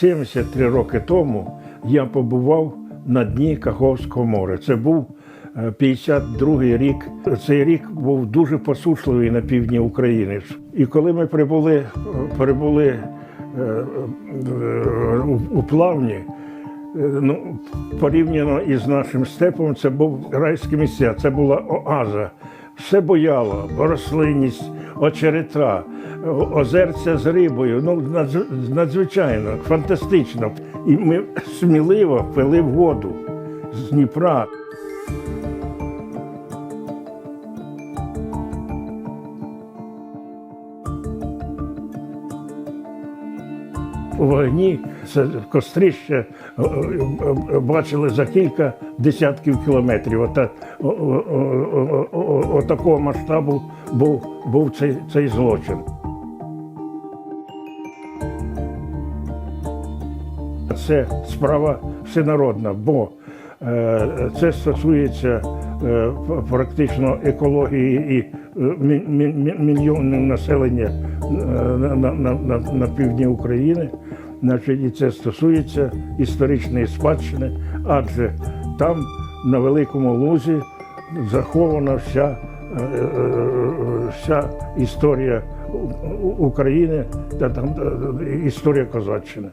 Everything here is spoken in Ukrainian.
73 роки тому я побував на дні Каховського моря. Це був е, 52-й рік. Цей рік був дуже посушливий на півдні України. І коли ми прибули, е, прибули е, е, у- плавні, е, ну, порівняно із нашим степом, це був райське місця, це була оаза. Все бояло, рослинність, очерета, озерця з рибою. Ну, надзвичайно, фантастично. І ми сміливо пили воду з Дніпра. У вогні це кострище е, е, е, бачили за кілька десятків кілометрів. Ота, о, о, о, о, о, о, такого масштабу був, був цей, цей злочин. Це справа всенародна, бо е, це стосується е, практично екології і е, мі- мі- мі- мільйонів населення на, на, на, на, півдні України. Значить, і це стосується історичної спадщини, адже там на великому лузі захована вся, вся історія У- У- України та там е, історія козаччини.